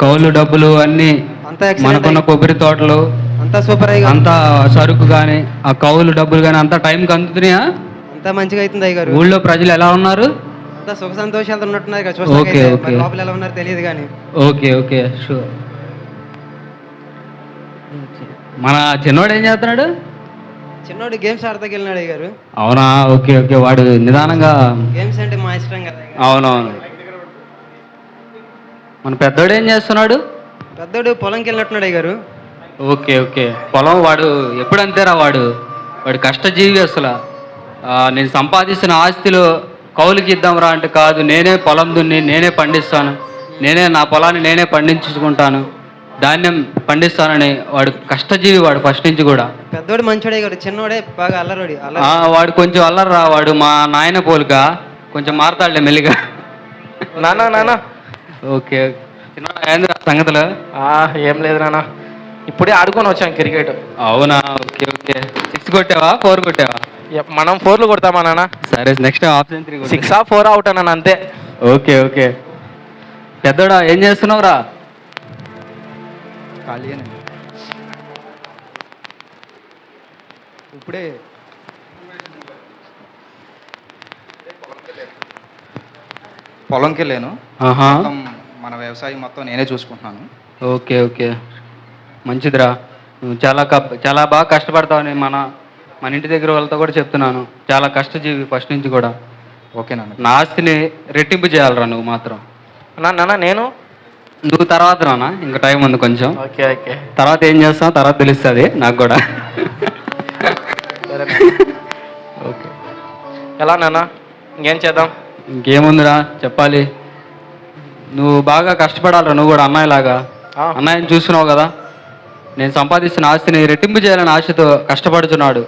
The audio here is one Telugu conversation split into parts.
కౌలు డబ్బులు అన్ని మనకున్న కొబ్బరి తోటలు అంతా సూపర్ అయ్యి అంతా సరుకు కానీ ఆ కౌలు డబ్బులు కానీ అంతా టైంకి అందుతున్నాయా? అంతా మంచిగా అవుతుంది అయ్య గారు ఊళ్ళో ప్రజలు ఎలా ఉన్నారు? అంతా సుఖ సంతోషాలతో ఉన్నట్టున్నారు కదా ఓకే. ఓకే. లోపల ఎలా ఉన్నారో తెలియదు కానీ. ఓకే ఓకే షూర్ మన చిన్నోడు ఏం చేస్తున్నాడు? చిన్నోడు గేమ్స్ ఆడతాకి వెళ్ళినాడు అయ్య గారు అవునా? Okay okay. వాడు నిదానంగా గేమ్స్ అంటే మా ఇష్టం కదా. అవునవును. మన పెద్దోడు ఏం చేస్తున్నాడు? పెద్దోడు పొలంకి వెళ్ళినట్టున్నాడు గారు ఓకే ఓకే. పొలం వాడు ఎప్పుడు అంతేరా వాడు? వాడు కష్టజీవి అసలు. ఆ, నేను సంపాదిస్తున్న ఆస్తిలో కౌలుకి ఇద్దాంరా అంటే కాదు నేనే పొలం దున్ని నేనే పండిస్తాను. నేనే నా పొలాన్ని నేనే పండించుకుంటాను. ధాన్యం పండిస్తానని వాడు కష్టజీవి వాడు ఫస్ట్ నుంచి కూడా. పెద్దోడు మంచోడే గారు చిన్నోడే బాగా అల్లరోడి వాడు కొంచెం అల్లరా వాడు మా నాయన పోలిక. కొంచెం మారతాడులే మెల్లిగా. నానా నానా ఓకే. ఏందిరా సంగతులు. ఏం లేదు నాన్న. ఇప్పుడే ఆడుకొని వచ్చాం క్రికెట్. అవునా? Okay okay. సిక్స్ కొట్టావా? ఫోర్ కొట్టావా? మనం ఫోర్లు కొడతామా నాన్న? సరే నెక్స్ట్ హాఫ్ సెంచరీ సిక్స్ ఆ ఫోర్ అవుట్ అన్నాను అంతే. Okay okay. పెద్దోడా ఏం చేస్తున్నావురా ఖాళీగానే. ఇప్పుడే పొలంకి వెళ్ళాను ఆహా. మొత్తం మన వ్యవసాయం మొత్తం నేనే చూసుకుంటున్నాను. Okay okay. మంచిదిరా. నువ్వు చాలా కప్ చాలా బాగా కష్టపడతావని మన మన ఇంటి దగ్గర వాళ్ళతో కూడా చెప్తున్నాను. చాలా కష్టజీవి ఫస్ట్ నుంచి కూడా. ఓకే నాన్న నా ఆస్తిని రెట్టింపు చేయాలరా నువ్వు మాత్రం. నా నాన్న నేను? నువ్వు తర్వాత రానా? ఇంకా టైం ఉంది కొంచెం. Okay okay. తర్వాత ఏం చేస్తావు? తర్వాత తెలుస్తుంది నాకు కూడా. ఓకే. ఎలా నాన్న? ఇంకేం చేద్దాం? ఇంకేముందిరా? చెప్పాలి. నువ్వు బాగా కష్టపడాలిరా నువ్వు కూడా అన్నయ్యలాగా ఆ, అన్నయ్యని చూస్తున్నావు కదా. నేను సంపాదిస్తున్న ఆస్తిని రెట్టింపు చేయాలని ఆశతో కష్టపడుతున్నాడు.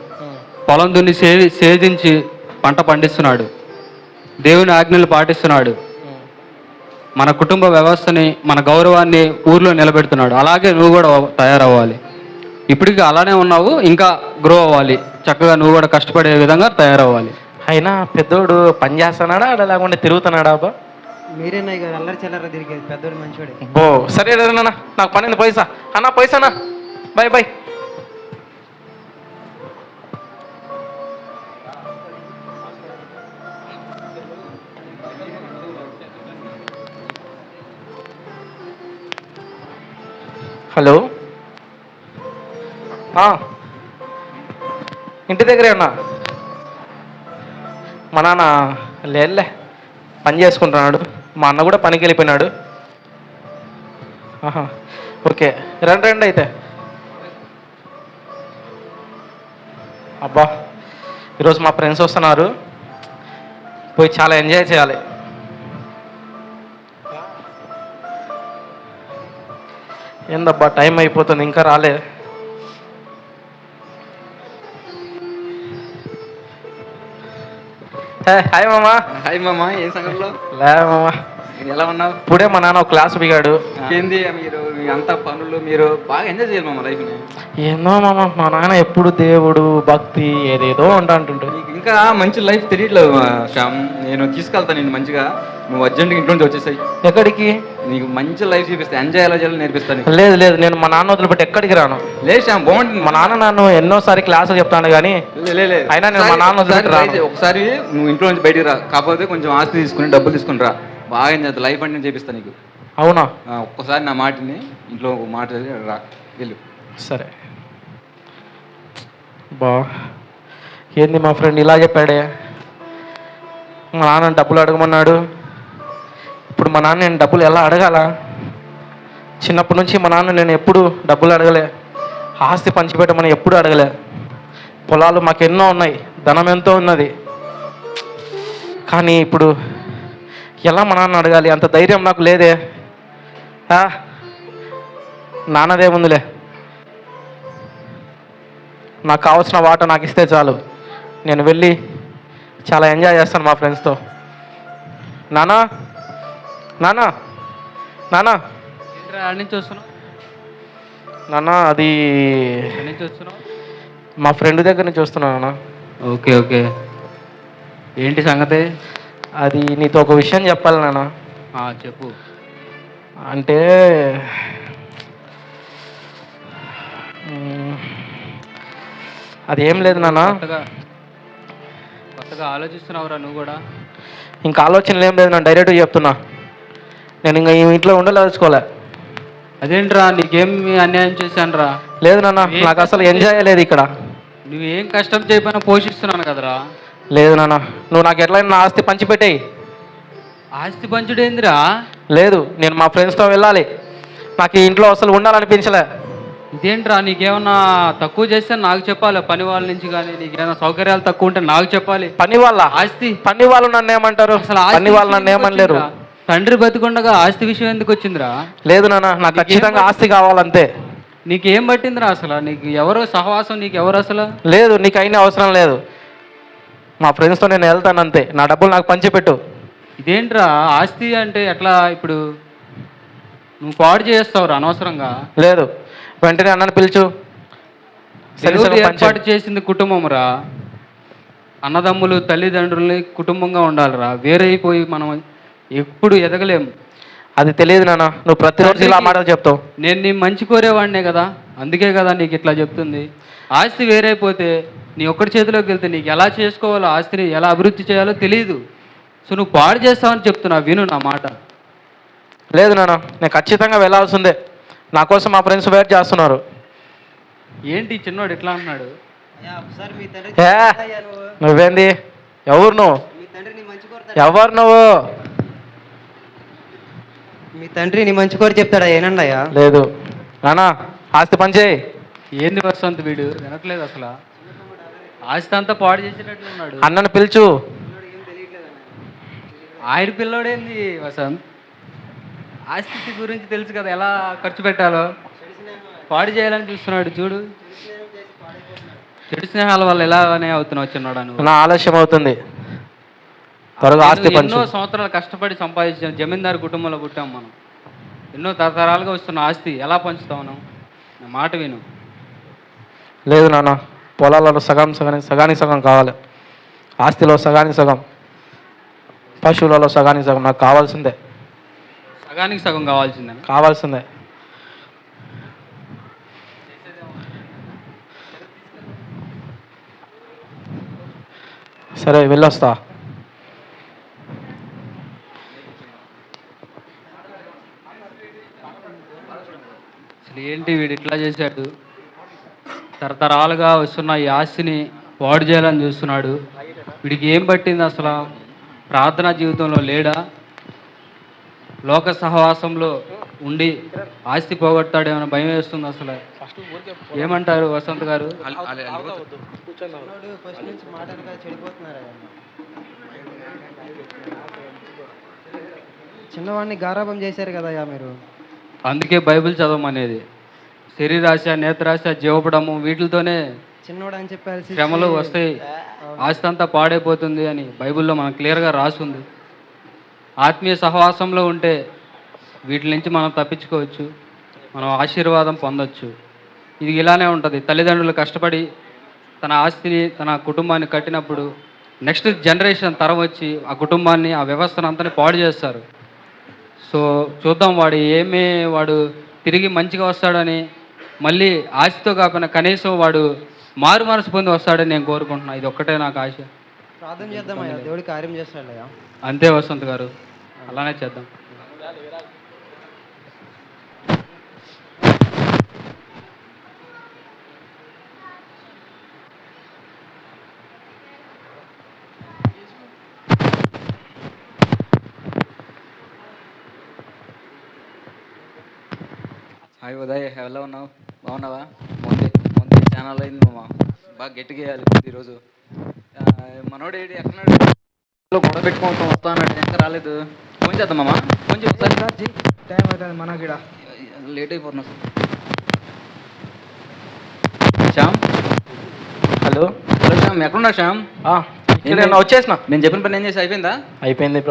పొలం దున్ని సే సేదించి పంట పండిస్తున్నాడు. దేవుని ఆజ్ఞలు పాటిస్తున్నాడు. మన కుటుంబ వ్యవస్థని మన గౌరవాన్ని ఊర్లో నిలబెడుతున్నాడు. అలాగే నువ్వు కూడా తయారవ్వాలి. ఇప్పటికీ అలానే ఉన్నావు ఇంకా గ్రో అవ్వాలి. చక్కగా నువ్వు కూడా కష్టపడే విధంగా తయారవ్వాలి. అయినా పెద్దోడు పని చేస్తున్నాడా? అలా లేకుండా తిరుగుతున్నాడా అబ్బా? మీరేనా గారు అల్లరి చిల్లర తిరిగేది? పెద్దోడు మంచోడే. బో సరే నాన్న నాకు పని ఉంది పైసా. అన్న పైసానా బాయ్ బాయ్. హలో. ఆ, ఇంటి దగ్గరే ఉన్నా మా నాన్న లేదులే పని చేసుకుంటున్నాడు. మా అన్న కూడా పనికి వెళ్ళిపోయినాడు. ఆహా ఓకే రండి రండి అయితే. అబ్బా ఈరోజు మా ఫ్రెండ్స్ వస్తున్నారు. పోయి చాలా ఎంజాయ్ చేయాలి. ఏందబ్బా టైం అయిపోతుంది ఇంకా రాలేదు హాయ్ మామా హాయ్ మామ ఏం సంగతిలో? లే మామా ఎలా ఉన్నావు? ఇప్పుడే మా నాన్న ఒక క్లాస్ బిగాడు ఏంది మీరు అంతా పనులు మీరు బాగా ఎంజాయ్ చేయాలి మామ లైఫ్ని. ఏందో మామ మా నాన్న ఎప్పుడు దేవుడు భక్తి ఏదేదో అంటుంటాడు నీకు ఇంకా మంచి లైఫ్ తెలియట్లేదు మా శ్యామ్. నేను తీసుకెళ్తాను నేను మంచిగా. నువ్వు అర్జెంట్గా ఇంట్లో నుంచి వచ్చేసాయి. ఎక్కడికి? నీకు మంచి లైఫ్ చూపిస్తా. ఎంజాయ్ ఎలా చేయాలో నేర్పిస్తాను నీకు. లేదు లేదు. నేను మా నాన్న వదిలిపెట్టి ఎక్కడికి రాను? లేదు శ్యామ్ బాగుంటుంది. మా నాన్న నన్ను ఎన్నోసారి క్లాసులు చెప్తాను కానీ లే, లే, లే. అయినా నేను మా ఒకసారి- నాన్న వదిలిపెట్టి ఒకసారి రాను. ఒకసారి నువ్వు ఇంట్లో నుంచి బయటికి రా. కాకపోతే కొంచెం ఆస్తి తీసుకుని డబ్బులు తీసుకుని రా. బాగా ఎంజాయ్ లైఫ్ అంటే నేను చేపిస్తాను నీకు. అవునా? ఒక్కసారి నా మాటని ఇంట్లో ఒక మాట రా వెళ్ళు. సరే. బా ఏంది మా ఫ్రెండ్ ఇలా చెప్పాడే? మా నాన్న డబ్బులు అడగమన్నాడు. ఇప్పుడు మా నాన్న నేను డబ్బులు ఎలా అడగాల? చిన్నప్పటి నుంచి మా నాన్న నేను ఎప్పుడు డబ్బులు అడగలే. ఆస్తి పంచిపెట్టమని ఎప్పుడు అడగలే. పొలాలు మాకు ఎన్నో ఉన్నాయి ధనం ఎంతో ఉన్నది. కానీ ఇప్పుడు ఎలా మా నాన్న అడగాలి? అంత ధైర్యం నాకు లేదే. నాన్నదేముందిలే. నాకు కావాల్సిన వాట నాకు ఇస్తే చాలు. నేను వెళ్ళి చాలా ఎంజాయ్ చేస్తాను మా ఫ్రెండ్స్తో. నానా నానా నానా నుంచి వస్తున్నావు? నానా అది మా ఫ్రెండ్ దగ్గర నుంచి వస్తున్నాను నాన్న. Okay okay. ఏంటి సంగతి? అది నీతో ఒక విషయం చెప్పాలి నాన్న. చెప్పు. అంటే అదేం లేదు నాన్న. కొత్తగా ఆలోచిస్తున్నావురా నువ్వు కూడా. ఇంకా ఆలోచనలు ఏం లేదు నేను డైరెక్ట్గా చెప్తున్నా. నేను ఇంకా ఈ ఇంట్లో ఉండలేదుకోలే అదేంట్రా నీకేం అన్యాయం చేశానురా? లేదు నాన్న నాకు అసలు ఎంజాయ్ లేదు ఇక్కడ. నువ్వేం కష్టం చేయకపోయినా పోషిస్తున్నాను కదరా. లేదు నాన్న నువ్వు నాకు ఎట్లయినా ఆస్తి పంచిపెట్టేయి. ఆస్తి పంచుడేందిరా లేదు నేను మా ఫ్రెండ్స్తో వెళ్ళాలి. నాకు ఈ ఇంట్లో అసలు ఉండాలనిపించలే. ఇదేంట్రా నీకేమన్నా తక్కువ చేస్తే నాకు చెప్పాలి. పని వాళ్ళ నుంచి కానీ నీకేమైనా సౌకర్యాలు తక్కువ ఉంటే నాకు చెప్పాలి. పని వాళ్ళ? ఆస్తి. పని వాళ్ళు నన్ను ఏమంటారు? అసలు ఆస్తి పని వాళ్ళు నన్ను ఏమనలేరు? తండ్రి బతికుండగా ఆస్తి విషయం ఎందుకు వచ్చిందిరా? లేదు నాన్న నాకు ఖచ్చితంగా ఆస్తి కావాలంతే. నీకేం పట్టిందిరా అసలు? నీకు ఎవరు సహవాసం? నీకు ఎవరు అసలు? లేదు నీకు అయినా అవసరం లేదు. మా ఫ్రెండ్స్తో నేను వెళ్తాను అంతే. నా డబ్బులు నాకు పంచిపెట్టు. ఇదేంట్రా ఆస్తి అంటే ఎట్లా ఇప్పుడు? నువ్వు పాడు చేస్తావురా అనవసరంగా. లేదు వెంటనే అన్నని పిలుచు. సరే దేవుడు సరే పంచే. ఏర్పాటు చేసింది కుటుంబం రా అన్నదమ్ములు తల్లిదండ్రుల్ని కుటుంబంగా ఉండాలిరా. వేరైపోయి మనం ఎప్పుడు ఎదగలేం. అది తెలియదు నాన్న. నువ్వు ప్రతిరోజు ఇలా మాటలు చెప్తావు. నేను నీ మంచి కోరేవాడినే కదా. అందుకే కదా నీకు ఇట్లా చెప్తుంది. ఆస్తి వేరైపోతే నీ ఒక్కడి చేతిలోకి వెళ్తే నీకు ఎలా చేసుకోవాలో ఆస్తిని ఎలా అభివృద్ధి చేయాలో తెలియదు సో నువ్వు పాడు చేస్తావని చెప్తున్నా విను నా మాట. లేదు నాన్న నేను ఖచ్చితంగా వెళ్ళాల్సిందే. నా కోసం మా ఫ్రెండ్స్ వెయిట్ చేస్తున్నారు. ఏంటి చిన్నోడు ఎట్లా నువ్వు. నువ్వేంది? ఎవరు నువ్వు? మీ తండ్రి నీ మంచి కోరుతాడు ఎవరు నువ్వు? మీ తండ్రి నీ మంచి కోరి చెప్తాడా ఏనండి అయ్యా లేదు. నాన్న ఆస్తి పంచేయి ఏంది వసంత్ వీడు? వినట్లేదు అసలు. ఆస్తి అంతా పాడు చేసినట్లు ఉన్నాడు అన్నని పిలుచు. ఆయన పిల్లోడేంది వసంత్? ఆస్తి గురించి తెలుసు కదా ఎలా ఖర్చు పెట్టాలో? పాడు చేయాలని చూస్తున్నాడు చూడు. చెడు స్నేహాల వల్ల ఎలానే అవుతున్నావు చిన్నోడా నా ఆలస్యం అవుతుంది. త్వరగా ఆస్తి ఎన్నో సంవత్సరాలు కష్టపడి సంపాదించిన జమీందారు కుటుంబంలో పుట్టాం మనం. ఎన్నో తరతరాలుగా వస్తున్న ఆస్తి ఎలా పంచుతావు మనం నా మాట విను. లేదు నాన్న పొలాలలో సగం సగానికి సగానికి సగం కావాలి. ఆస్తిలో సగానికి సగం. పశువులలో సగానికి సగం నాకు కావాల్సిందే. సగానికి సగం కావాల్సిందే. కావాల్సిందే. సరే వెళ్ళొస్తా. అసలు ఏంటి వీడు ఇట్లా చేశాడు? తరతరాలుగా వస్తున్న ఈ ఆస్తిని పాడు చేయాలని చూస్తున్నాడు. వీడికి ఏం పట్టింది అసలు? ప్రార్థనా జీవితంలో లేడా? లోక సహవాసంలో ఉండి ఆస్తి పోగొట్టాడేమైనా భయం వేస్తుంది అసలు? ఏమంటారు వసంత్ గారు. చిన్నవాడిని గారాబం చేశారు కదా మీరు. అందుకే బైబిల్ చదవమనేది. శరీరాశ నేత్రాశ జీవపడము వీటితోనే చిన్నోడు అని చెప్పాల్సి శ్రమలు వస్తాయి ఆస్తి అంతా పాడైపోతుంది అని బైబిల్లో మనకు క్లియర్గా రాసుంది ఆత్మీయ సహవాసంలో ఉంటే వీటి నుంచి మనం తప్పించుకోవచ్చు మనం ఆశీర్వాదం పొందొచ్చు. ఇది ఇలానే ఉంటుంది. తల్లిదండ్రులు కష్టపడి తన ఆస్తిని తన కుటుంబాన్ని కట్టినప్పుడు నెక్స్ట్ జనరేషన్ తరం వచ్చి ఆ కుటుంబాన్ని ఆ వ్యవస్థను అంతని పాడు చేస్తారు. సో చూద్దాం వాడు ఏమి వాడు తిరిగి మంచిగా వస్తాడని మళ్ళీ ఆశతో కాకపోయినా కనీసం వాడు మారు మనసు పొంది వస్తాడని నేను కోరుకుంటున్నా. ఇది ఒక్కటే నాకు ఆశ. ప్రార్థన చేద్దామయ్యా. దేవుడి కార్యం చేస్తాడు అయ్యా అంతే వసంత్ గారు. అలానే చేద్దాం. హాయ్ ఉదయ్ ఎలా ఉన్నావు? బాగున్నావా? ఛానల్ అయింది మామ. బాగా గట్టిగా వేయాలి ఈరోజు మనోడు ఏడి ఎక్కడున్నాడు గొడవ పెట్టుకోవటం వస్తా అన్నాడు. ఇంకా రాలేదు. ఫోన్ చేద్దాం మామ. ఫోన్ ఒకసారి. టైం అవుతుంది మనకి లేట్ అయిపోతున్నా. శ్యామ్? హలో? హలో శ్యామ్ ఎక్కడున్నా శ్యామ్? ఇక్కడే వచ్చేసిన. నేను చెప్పిన పని ఏం చేసి అయిపోయిందా? అయిపోయింది.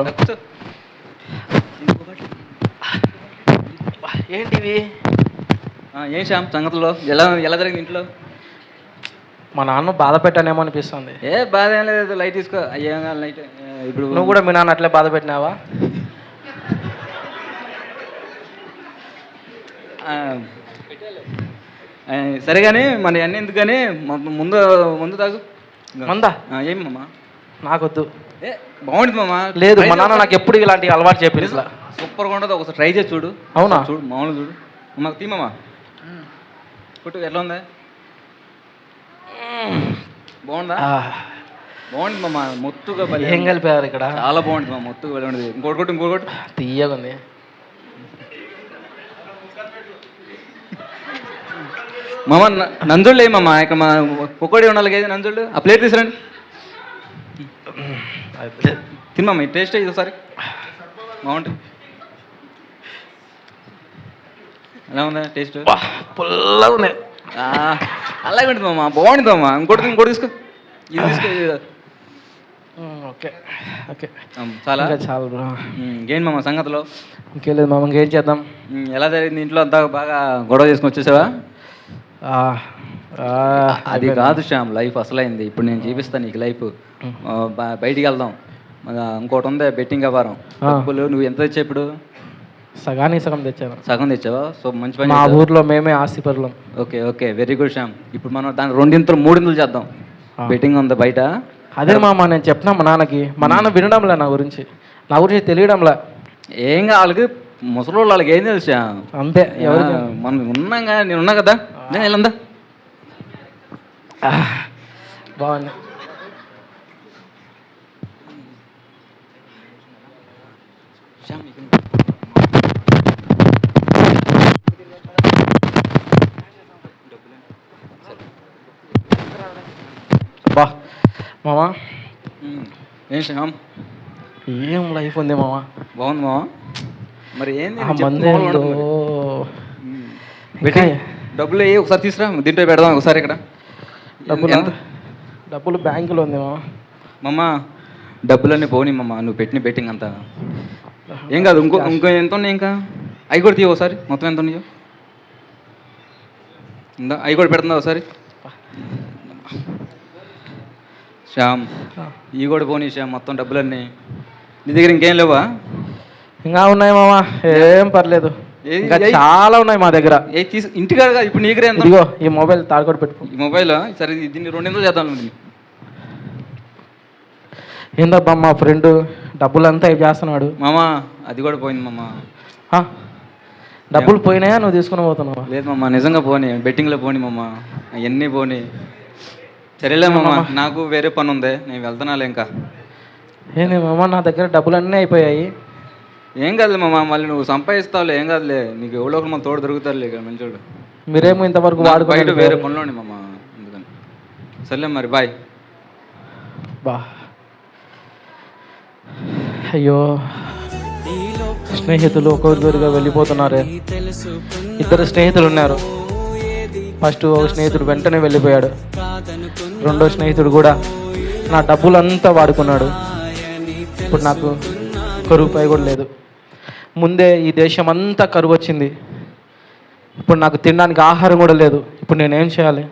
ఏంటివి? ఏం శ్యామ్ సంగతుల్లో? ఎలా ఎలా జరిగింది ఇంట్లో? మా నాన్న బాధ పెట్టానేమో అనిపిస్తుంది. ఏ బాధ ఏం లేదు లైట్ తీసుకో. అయ్యా లైట్. ఇప్పుడు నువ్వు కూడా మీ నాన్న అట్లే బాధ పెట్టినావా? సరే కానీ మన అన్నీ ఎందుకు కానీ మ- ముందు ముందు తాగు. మందా? ఆ, ఏం మామ? నాకొద్దు. ఏ బాగుంటుంది మామ. లేదు మా నాన్న. నాకు ఎప్పుడు ఇలాంటి అలవాటు చెప్పి ఇట్లా సూపర్గా ఉంటుంది ఒకసారి ట్రై చేసి చూడు. అవునా? చూడు మామూలు చూడు. మాకు తీమమ్మా పుట్టు ఎట్లా ఉందా? బాగుందా? బాగుంది మామ మొత్తుగా భలే ఏం. కలిపారు ఇక్కడ? చాలా బాగుంది మా మొత్తుగా భలే ఉండదు. ఇంకోటి కొట్టు ఇంకోటి కొట్టు. తీయగా ఉంది. మామ నంజుళ్ళు ఏ మామ ఇక్కడ మా పొక్కడి ఉండాలి కదా నంజుళ్ళు? ఆ ప్లేట్ తీసుకురండి. తినమ్మా ఈ టేస్ట్ ఇది ఒకసారి. బాగుంటుంది. ఎలా ఉందా టేస్ట్? పుల్లగా ఉంది. అలాగే ఉంటుంది మామ బాగుంటుంది మామ. ఇంకోటి ఇంకోటి తీసుకో. ఇది తీసుకో ఓకే ఓకే. చాలా? ఇంకా చాలు బ్రో. ఇంకేంటి మామ సంగతిలో? ఇంకేం లేదు మామ ఇంకేం చేద్దాం? ఎలా జరిగింది ఇంట్లో అంతా బాగా గొడవ చేసుకొని వచ్చేసావా? అది కాదు శ్యామ్ లైఫ్ అసలైంది. ఇప్పుడు నేను చూపిస్తాను నీకు లైఫ్. బయటికి వెళ్దాం. ఇంకోటి ఉంది బెట్టింగ్ వ్యాపారం. ఆ. డబ్బులు నువ్వు ఎంత తెచ్చా ఇప్పుడు? సగానికి సగం తెచ్చాను. సగం తెచ్చావా? సో మంచి పని మా. ఊర్లో మేమే ఆస్తిపరులం okay okay. Very good Shyam ఇప్పుడు మనం దాని రెండింతలు మూడింతలు చేద్దాం. ఆ. బెట్టింగ్ ఉంది బయట. అదే మామ నేను చెప్పినా మా నాన్నకి. మా నాన్న వినడంలే నా గురించి. నా గురించి తెలియడంలే. ఏం వాళ్ళకి ముసలి వాళ్ళకి ఏం తెలుసు శ్యామ్ అంతే ఎవరికి? ఆ, మనం ఉన్నాం కదా నేను ఉన్నా కదా. నేను వెళ్ళందా? బాగుంది మామ ఉమ్. ఏం శ్యామ్ ఏం లైఫ్ ఉంది మామ బాగుంది మావా? మరి ఏంది డబ్బులు ఏ ఒకసారి తీసురా దీంట్లో పెడదాం ఒకసారి ఇక్కడ. డబ్బులు? డబ్బులు బ్యాంకులో ఉంది మామ మమ్మ డబ్బులన్నీ పోని మమ్మ నువ్వు పెట్టిన బెట్టింగ్ అంతా. ఏం కాదు ఇంకో ఇంకో ఎంత ఉన్నాయి ఇంకా? అవి కూడా తీయ ఒకసారి? మొత్తం ఎంత ఉన్నాయో? ఇందా అవి కూడా పెడుతుందా ఒకసారి? శ్యామ్ ఇవి కూడా పోనీ శ్యామ్ మొత్తం డబ్బులన్నీ. నీ దగ్గర ఇంకేం లేవా? ఇంకా ఉన్నాయి మామ ఏం పర్లేదు. ఇంకా. చాలా ఉన్నాయి మా దగ్గర. ఏ తీసు ఇంటికాడ కాదు ఇప్పుడు నీ దగ్గర ఎంత? ఇదిగో ఈ మొబైల్ తాడుకోటి పెట్టుకో. ఈ మొబైల్? సరే దీన్ని రెండింతలు చేద్దాం దీన్ని ఏందబ్బా మా ఫ్రెండ్ డబ్బులంతా ఇవి చేస్తున్నాడు? మామ అది కూడా పోయింది మామ. ఆ? డబ్బులు పోయినాయా? నువ్వు తీసుకుని పోతున్నావా? లేదు మామ నిజంగా పోనీ. బెట్టింగ్లో పోనీ మామ. అవన్నీ పోనీ. సరేలే మామ నాకు వేరే పని ఉంది నేను వెళ్తున్నాలే ఇంకా. ఏంది మామ నా దగ్గర డబ్బులన్నీ అయిపోయాయి. ఏం కాదులే మామ మళ్ళీ నువ్వు సంపాదిస్తావులే ఏం కాదులే నీకు ఎవడో ఒకరు మన తోడు దొరుకుతారులే ఇక్కడ మంచోడు. మీరేమో ఇంతవరకు బయట వాడుకోలేదు. వేరే పనులు ఉన్నాయి మామ అందుకని. సర్లే మరి బాయ్. బా. అయ్యో. స్నేహితులు ఒకరికొరిగా వెళ్ళిపోతున్నారే. ఇద్దరు స్నేహితులు ఉన్నారు. ఫస్ట్ ఒక స్నేహితుడు వెంటనే వెళ్ళిపోయాడు. రెండో స్నేహితుడు కూడా నా డబ్బులంతా వాడుకున్నాడు. ఇప్పుడు నాకు ఒక్క రూపాయి కూడా లేదు. ముందే ఈ దేశం అంతా కరువు వచ్చింది. ఇప్పుడు నాకు తినడానికి ఆహారం కూడా లేదు. ఇప్పుడు నేనేం చేయాలి?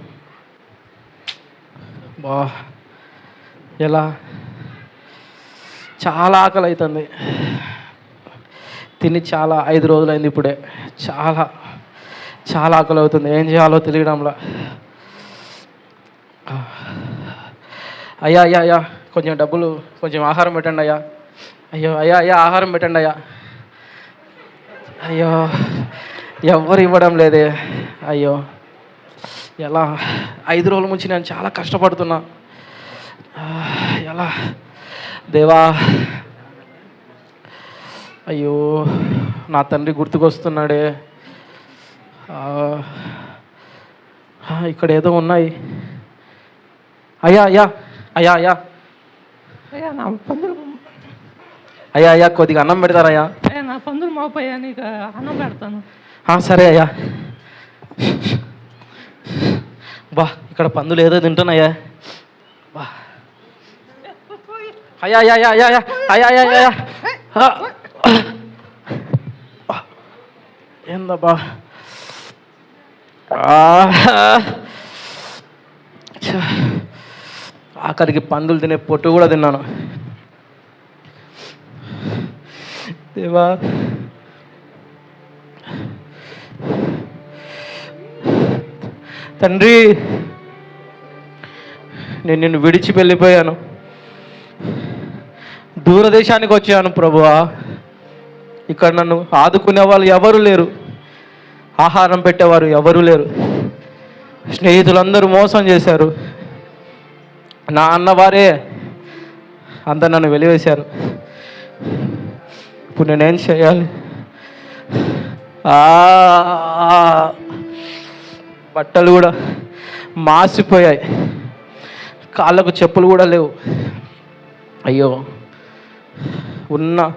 బా ఎలా? చాలా ఆకలి అవుతుంది. తిని చాలా ఐదు రోజులైంది ఇప్పుడే. చాలా చాలా ఆకలి అవుతుంది ఏం చేయాలో తెలియడంలా. అయ్యా అయ్యా అయ్యా కొంచెం డబ్బులు కొంచెం ఆహారం పెట్టండి అయ్యా. అయ్యో అయ్యా అయ్యా ఆహారం పెట్టండి అయ్యా. అయ్యో ఎవ్వరు ఇవ్వడం లేదే. అయ్యో ఎలా ఐదు రోజుల నుంచి నేను చాలా కష్టపడుతున్నా. ఎలా దేవా అయ్యో నా తండ్రి గుర్తుకొస్తున్నాడే. ఇక్కడ ఏదో ఉన్నాయి. అయ్యా అయ్యా అయ్యా అయ్యా. అయ్యా నా పందులు అయ్యా అయ్యా కొద్దిగా అన్నం పెడతారయ్యా నా పందులు మోపయ్యా నీకు అన్నం పెడతాను. సరే అయ్యా. బా ఇక్కడ పందులు ఏదో తింటున్నాయా. బా. అయ్యా అయ్యా అయ్యా అయ్యా అయ్యా అయ్యా అయ్యా ఏందబ్బా? ఆఖరికి పందులు తినే పొట్టు కూడా తిన్నాను. దేవా. తండ్రి నేను నిన్ను విడిచి వెళ్ళిపోయాను. దూరదేశానికి వచ్చాను ప్రభువా. ఇక్కడ నన్ను ఆదుకునే వాళ్ళు ఎవరు లేరు. ఆహారం పెట్టేవారు ఎవరు లేరు. స్నేహితులందరూ మోసం చేశారు. నా అన్నవారే అంత నన్ను వెలివేశారు. ఇప్పుడు నేనేం చేయాలి? ఆ, బట్టలు కూడా మాసిపోయాయి. కాళ్ళకు చెప్పులు కూడా లేవు. అయ్యో ఉన్న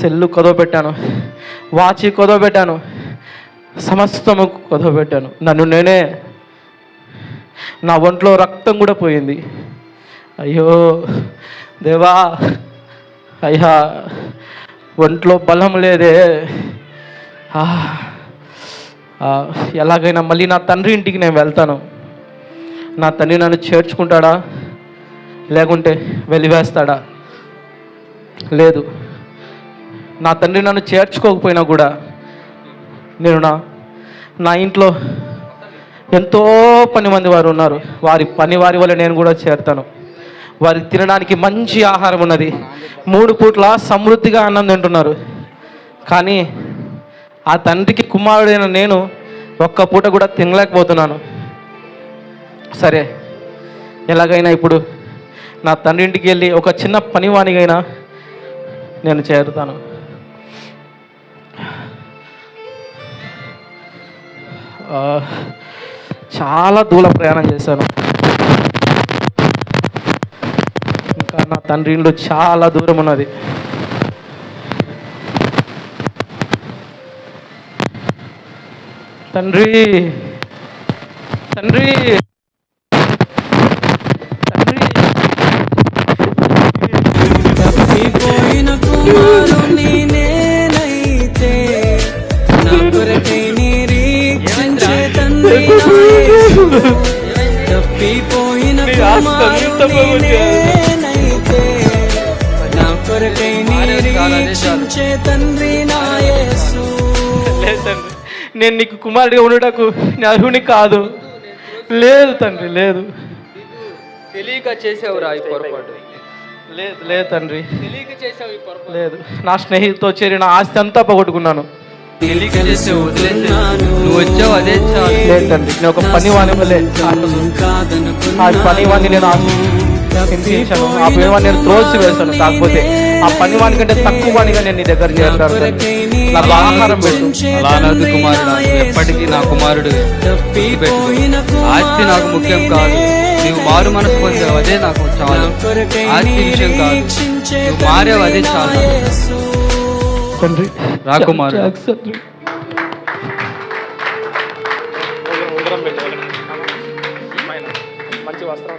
సెల్లు కొదవ పెట్టాను. వాచి కొదవ పెట్టాను. సమస్తము కొదవబెట్టాను. నన్ను నేనే నా ఒంట్లో రక్తం కూడా పోయింది. అయ్యో దేవా అయ్యా ఒంట్లో బలం లేదే. ఎలాగైనా మళ్ళీ నా తండ్రి ఇంటికి నేను వెళ్తాను. నా తండ్రి నన్ను చేర్చుకుంటాడా? లేకుంటే వెలివేస్తాడా? లేదు. నా తండ్రి నన్ను చేర్చుకోకపోయినా కూడా నేను నా నా ఇంట్లో ఎంతో పని మంది వారు ఉన్నారు. వారి పని వారి వల్ల నేను కూడా చేరుతాను. వారికి తినడానికి మంచి ఆహారం ఉన్నది. మూడు పూట్ల సమృద్ధిగా అన్నం తింటున్నారు. కానీ ఆ తండ్రికి కుమారుడైన నేను ఒక్క పూట కూడా తినలేకపోతున్నాను. సరే ఎలాగైనా ఇప్పుడు నా తండ్రి ఇంటికి వెళ్ళి ఒక చిన్న పనివానిగైనా నేను చేరుతాను. చాలా దూర ప్రయాణం చేశాను. ఇంకా నా తండ్రి ఇల్లు చాలా దూరం ఉన్నది. తండ్రి తండ్రి. నేనైతే నా కొరకై నిరీక్షించే తండ్రి నా యేసు లేదు తండ్రి నేను నీకు కుమారుడిగా ఉండటకు నేను అర్హుని కాదు. లేదు తండ్రి లేదు. తెలియక చేసావురా ఈ పొరపాటు? లేదు లేదు తండ్రి. తెలియక చేసావు ఈ పొరపాటు? లేదు. నా స్నేహితుతో చేరిన ఆస్తి అంతా పోగొట్టుకున్నాను. నువ్వు వచ్చావు అదే చాలు లేదు తండ్రి నేను ఒక పని వాని వల్లే ఆ పని నేను ఆ- ఆ పని నేను త్రోసి వేశాను. కాకపోతే ఆ పని వాని కంటే తక్కువ వానిగా నేను నీ దగ్గర చేస్తాను నాకు ఆహారం పెట్టు. అలా అనొద్దు కుమారుడు ఎప్పటికీ నా కుమారుడు ఆస్తి నాకు ముఖ్యం కాదు. నువ్వు మారు మనసు పొందావు అదే నాకు చాలు. ఆస్తి విషయం కాదు. నువ్వు మారావు అదే చాలు. తండ్రి. రా కుమారుడు. థాంక్స్ తండ్రి. మంచి వస్త్రం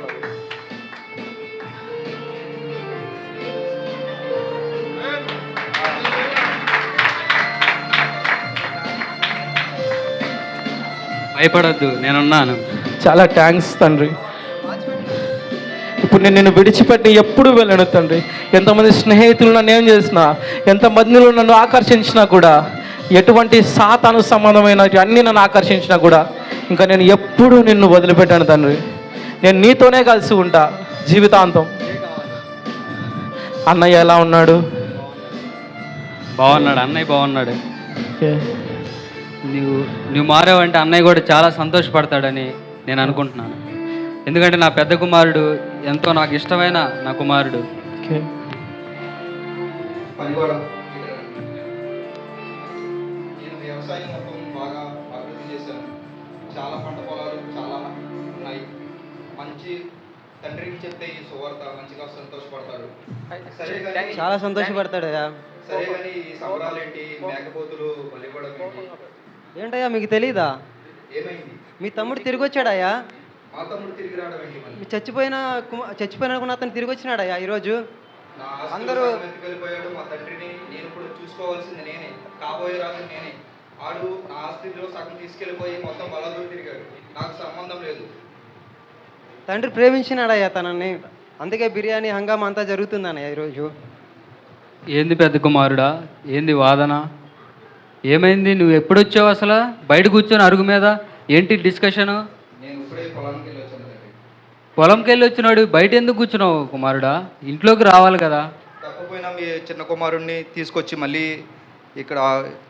భయపడొద్దు నేనున్నాను. చాలా థ్యాంక్స్ తండ్రి. ఇప్పుడు నేను నిన్ను విడిచిపెట్టి ఎప్పుడు వెళ్ళను తండ్రి. ఎంతమంది స్నేహితులు నన్ను ఏం చేసినా ఎంతమందిలో నన్ను ఆకర్షించినా కూడా ఎటువంటి సాతాను సంబంధమైన అన్ని నన్ను ఆకర్షించినా కూడా ఇంకా నేను ఎప్పుడు నిన్ను వదిలిపెట్టాను తండ్రి. నేను నీతోనే కలిసి ఉంటా జీవితాంతం. అన్నయ్య ఎలా ఉన్నాడు? బాగున్నాడు అన్నయ్య బాగున్నాడు. నువ్వు నువ్వు మారావంటే అన్నయ్య కూడా చాలా సంతోషపడతాడని నేను అనుకుంటున్నాను. ఎందుకంటే నా పెద్ద కుమారుడు ఎంతో నాకు ఇష్టమైన నా కుమారుడు. చాలా పంట పొలాలు చాలా ఉన్నాయి. మంచి తండ్రికి చెప్తే ఈ సువార్త మంచిగా సంతోషపడతాడు. చాలా సంతోషపడతాడయ్యా సరే కానీ ఈ సంబరాలు ఏంటి? మేకపోతులు బలిపడం ఏంటి ఏంటయ్యా మీకు తెలీదా? ఏమైంది? మీ తమ్ముడు తిరిగి వచ్చాడయ్యా చచ్చిపోయిన కుమ- చచ్చిపోయిన అనుకున్న అతను తిరిగి వచ్చినాడయ్యా ఈరోజు? అందరూ- సగం ఎత్తుకెళ్ళిపోయాడు మా తండ్రిని నేను ఇప్పుడు చూసుకోవాల్సింది నేనే కాబోయే రాజు నేనే. ఆడు నా ఆస్తిలో సగం తీసుకెళ్ళిపోయి మొత్తం బలదూరు తిరిగాడు. నాకు సంబంధం లేదు. తండ్రి ప్రేమించినాడయ్యా తనని? అందుకే బిర్యానీ హంగామా అంతా జరుగుతుందన్నయ్య ఈరోజు. ఏంది పెద్ద కుమారుడా? ఏంది వాదన? ఏమైంది? నువ్వు ఎప్పుడు వచ్చావు అసలు? బయట కూర్చొని అరుగు మీద? ఏంటి డిస్కషను నేను ఇప్పుడే పొలానికి వెళ్ళి వచ్చాను తండ్రి పొలంకి వెళ్ళి వచ్చినాడు బయట ఎందుకు కూర్చున్నావు కుమారుడా? ఇంట్లోకి రావాలి కదా. తప్పిపోయిన మీ చిన్న కుమారుణ్ణి తీసుకొచ్చి మళ్ళీ ఇక్కడ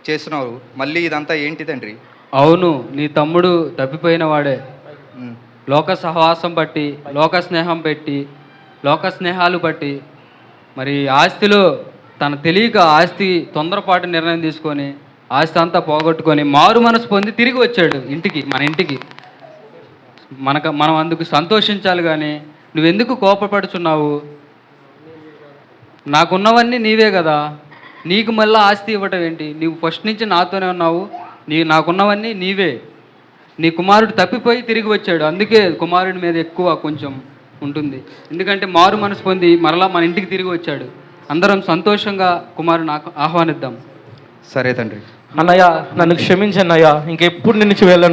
చేస్తున్నారు. మళ్ళీ ఇదంతా ఏంటి తండ్రి? అవును నీ తమ్ముడు తప్పిపోయిన వాడే. లోక సహవాసం బట్టి లోక స్నేహం పెట్టి లోక స్నేహాలు బట్టి మరి ఆస్తిలో తన తెలియక ఆస్తి తొందరపాటు నిర్ణయం తీసుకొని ఆస్తి అంతా పోగొట్టుకొని మారు మనసు పొంది తిరిగి వచ్చాడు ఇంటికి మన ఇంటికి. మనకు మనం అందుకు సంతోషించాలి కానీ నువ్వెందుకు కోపపడుచున్నావు? నాకున్నవన్నీ నీవే కదా. నీకు మళ్ళీ ఆస్తి ఇవ్వటం ఏంటి? నీవు ఫస్ట్ నుంచి నాతోనే ఉన్నావు. నీ నాకున్నవన్నీ నీవే. నీ కుమారుడు తప్పిపోయి తిరిగి వచ్చాడు. అందుకే కుమారుడి మీద ఎక్కువ కొంచెం ఉంటుంది. ఎందుకంటే మారు మనసు పొంది మరలా మన ఇంటికి తిరిగి వచ్చాడు. అందరం సంతోషంగా కుమారుని ఆహ్- ఆహ్వానిద్దాం. సరే తండ్రి. అన్నయ్య నన్ను క్షమించన్నయ్యా ఇంకెప్పుడు నిన్ను వెళ్ళను.